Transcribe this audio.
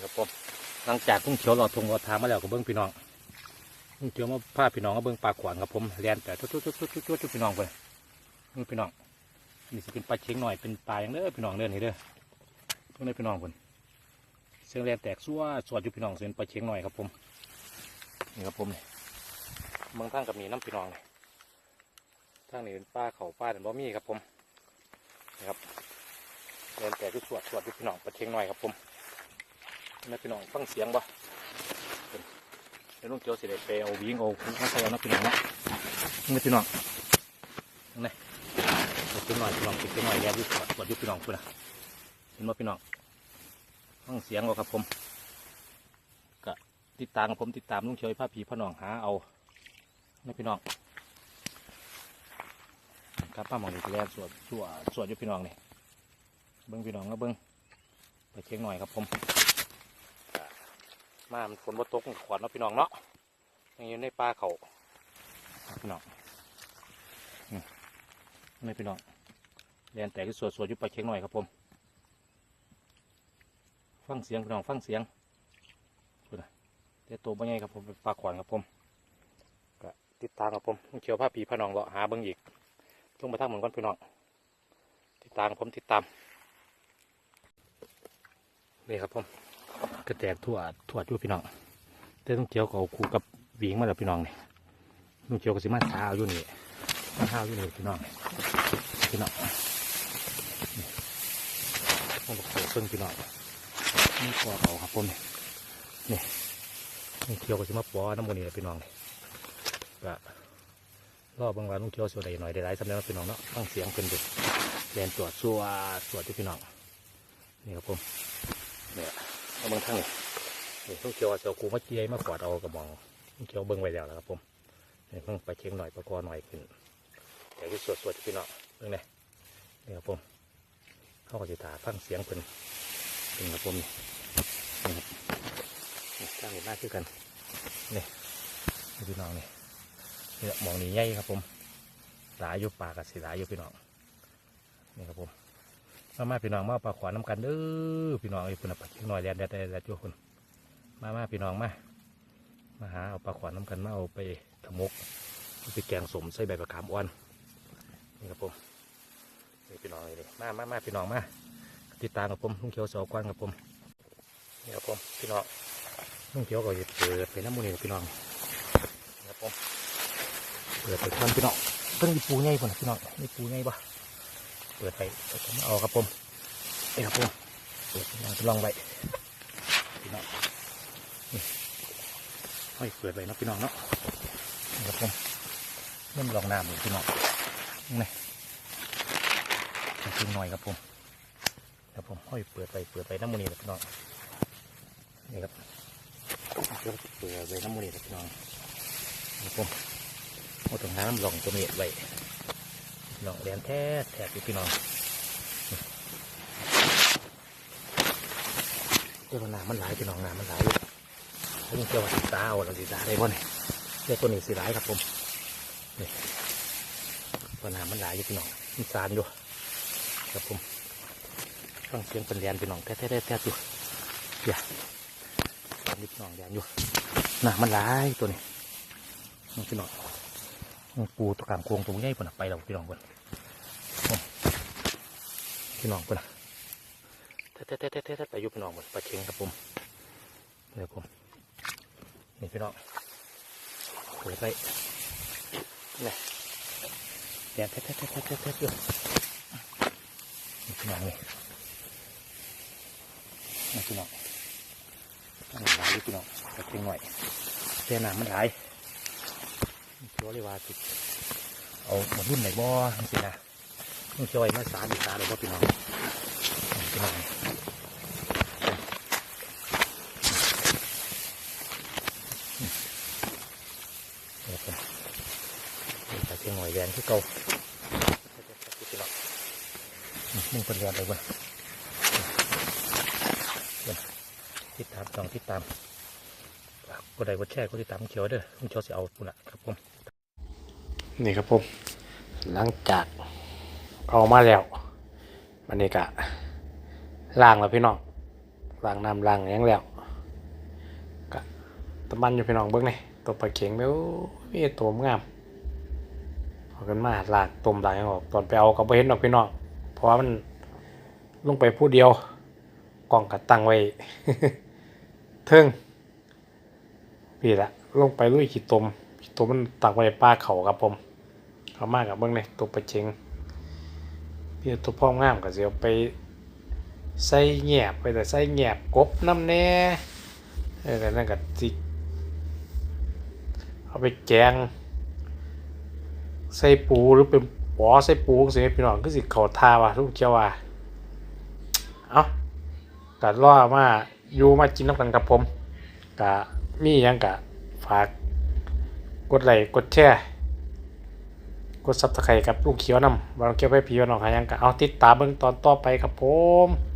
นี่ครับผมหลังจากทุ่งเขียวหลอดทงหลอดทางมาแล้วก็เบิ้งพี่น้องทุ่งเขียวมาพาพี่น้องก็เบิ้งปลาขวานครับผมเรียนแต่ทุกๆๆๆๆๆพี่น้องไปนี่พี่น้องนี่สิเป็นปลาเช็งหน่อยเป็นปลาอย่างเด้อพี่น้องเด้อนี่เด้อเพิ่งได้พี่น้องคนเสียงแรงแตกซัวสวดอยู่พี่น้องเสียงปลาเช็งหน่อยครับผมนี่ครับผมเนี่ยเมืองทางกับมีน้ำพี่น้องนี่ทางนี้เป็นป้าเขาป้าแต่บ่มีครับผมนี่ครับแรงแตกที่สวดสวดอยู่พี่น้องปลาเช็งหน่อยครับผม นี่พี่น้องฟังเสียงบ่เดี๋ยวลุงเจียวสิได้ไปเอาวิ่งเอาคุณมาใส่เอานะพี่น้องนะนี่พี่น้องนี่ปลาเช็งหน่อยพี่น้องปลาเช็งหน่อยแรงที่สวดสวดยู่พี่น้องคุณนะเห็นบ่พี่น้องฟังเสียงบ่ครับผมก็ติดตามกับผมติดตามลุงเจียวพาผีพระน้องหาเอานี่พี่น้องครับป้าหมองนี่แรงสวดสวดสวดยู่พี่น้องนี่เบิ้งพี่น้องก็เบิ้งไปเช็คหน่อยครับผม มามันฝนบ่ตกขวดเนาะพี่น้องเนาะยังอยู่ในป่าเขาพี่น้องนี่พี่น้องแดนแตกที่สวดสวดยู่ไปเช็คหน่อยครับผม ฟังเสียงพี่น้องฟังเสียงดูนะเดี๋ยวตัวบ่ใหญ่ครับผมเป็นปลาขวานครับผมก็ติดตามครับผมเขียวผ้าปีพระน้องเลาะหาเบิ้งอีกลงมาทางเหมือนกันพี่น้องติดตามผมติดตามนี่ครับผม กระแตกทั่วทั่วอยู่พี่น้องแต่ต้องเจียวก็เอาคู่กับหวิงมาแล้วพี่น้องนี่ต้องเจียวก็สิมาท้าอยู่นี่มาท้าอยู่นี่พี่น้องพี่น้องนี่ต้องบอกเปิดเพิ่งพี่น้องนี่ปอเขาครับผมนี่นี่ต้องเจียวก็สิมาปอน้ำมันนี่แหละพี่น้องนี่ก็รอบบางวันต้องเจียวส่วนใดหน่อยได้หลายสำเร็จพี่น้องเนาะฟังเสียงเพิ่นดูแดนตรวจสัวตรวจที่พี่น้องนี่ครับผมเนี่ย เอาบิ้งทั้งนี่นี่ต้องเคียวเอาเสาคูมาเจียมาขวดเอากระมองเคียวเบิ้งไว้แล้วนะครับผมนี่เพิ่งไปเชียงหน่อยประกอหน่อยขึ้นเดี๋ยวที่สวดสวดพี่น้องเบิ้งนี่นี่ครับผมเข้าก็จะถาฟังเสียงเพิ่นเป็นครับผมนี่นี่ครับนี่ตั้งนี่มากขึ้นกันนี่พี่น้องนี่นี่มองนี่ใหญ่ครับผมหลายอยู่ปากกับสีหลายอยู่พี่น้อง มามาพี่น้องมาปลาขวานน้ำกันเด้อพี่น้องไอ้ปุ่นปลาเชียงน้อยแดดแดดแดดแดดจุคนมามาพี่น้องมามาหาเอาปลาขวานน้ำกันมาเอาไปทำมกไปแกงสมใส่ใบมะขามอ่อนนี่ครับผมนี่พี่น้องเลยมามามาพี่น้องมาติดตามกับผมลุงเขียวสอกวนกับผมนี่ครับผมพี่น้องลุงเขียวก็จะเปิดไปน้ำมูลนี่พี่น้องนี่ครับผมเปิดไปทำพี่น้องเพิ่งมีปูไงพุ่นน่ะพี่น้องมีปูไงปะ เปิดไปเอาครับผมนี่ครับผมเปิดลองทดลองไว้พี่น้องนี่เปิดไว้เนาะพี่น้องเนาะนี่ครับผมเริ่มลองน้ำเลยพี่น้องนี่ทิ้งหน่อยครับผมครับผมห้อยเปิดไปเปิดไปน้ำมันนี่แหละพี่น้องนี่ครับเริ่มเปิดไว้น้ำมันนี่แหละพี่น้องนี่ครับผมเอาตรงน้ำลองตัวนี้ไว้ พี่น้องเรียนแท้แท้พี่น้องเจ้าหน้ามันหลายพี่น้องหนามันหลายถ้ายังเจ้าว่าสีตาเอาเราสีตาได้บ่เนี่ยเจ้าตัวนี้สีหลายครับผมนี่ปัญหามันหลายอยู่พี่น้องมันสานอยู่ครับผมฟังเสียงเป็นเรียนพี่น้องแท้แท้แท้แท้อยู่อย่าตอนนี้พี่น้องเรียนอยู่หนามันหลายตัวนี้พี่น้อง ปูตัวกางโค้งตัวใหญ่ปุ่นน่ะไปแล้วพี่น้องปุ่นโอ้พี่น้องปุ่นน่ะเท่เท่เท่เท่เท่ไปยู่พี่น้องปุ่นปลาเชงครับผมเดี๋ยวผมนี่พี่น้องเปิดไปนี่แดดเท่เท่เท่เท่เท่เท่อยู่นี่พี่น้องนี่นี่พี่น้องมันหลายพี่น้องปลาเชงหน่อยแต่น้ำมันหลาย ชัวเลยว่าสิเอาหมดรุ่นไหนบ่ังสินะต้องช่วยมาสารอีกสารเลยบ่พี่น้องพี่น้องเชียงหน่อยแดนที่เก่าพี่น้องมึงเป็นแดนไปบ่ติดตามต้องติดตามกดไลค์กดแชร์กดติดตามเขียวเด้อผมเขียวสิเอาปุ่นละครับผม นี่ครับผมหลังจากเอามาแล้วมันนี่กะล่างแล้วพี่น้องล้างน้ำล้างยังแล้วกะตะมันอยู่พี่น้องเบิ่งนี่ตัวปลาเข็งแล้วมีตัวงามเอากันมาลากต้มลากยังออกตอนไปเอาก็บ่เห็นดอกพี่น้องเพราะว่ามันลงไปผู้เดียวกล้องก็ตั้งไว้เทิงพี่ละลงไปลุยขี้ตมขี้ตมมันตั้งไว้ป้าเขาครับผม เอามากกับเบิ่งนี่ตัวปลาเข็งพี่ตัวพ่องามก็สิเอาไปใส่แงบไปแต่ใส่แงบกบน้ำแน่เออแต่นั่นก็สิเอาไปแกง ใส่ปูหรือเป็นปอใส่ปูสิพี่น้องก็สิเขาทาว่ะลูกเจ้าว่าเอากัดล่อมาอยู่มากินน้ำกันกับผมกะมียังกะฝากกดไลค์กดแชร์ กดซับสไครต์กับลูกเขียวนำบางเขียวไปพี่ว่าน้องหายังกะเอาติดตามเบิ่งตอนต่อไปครับผม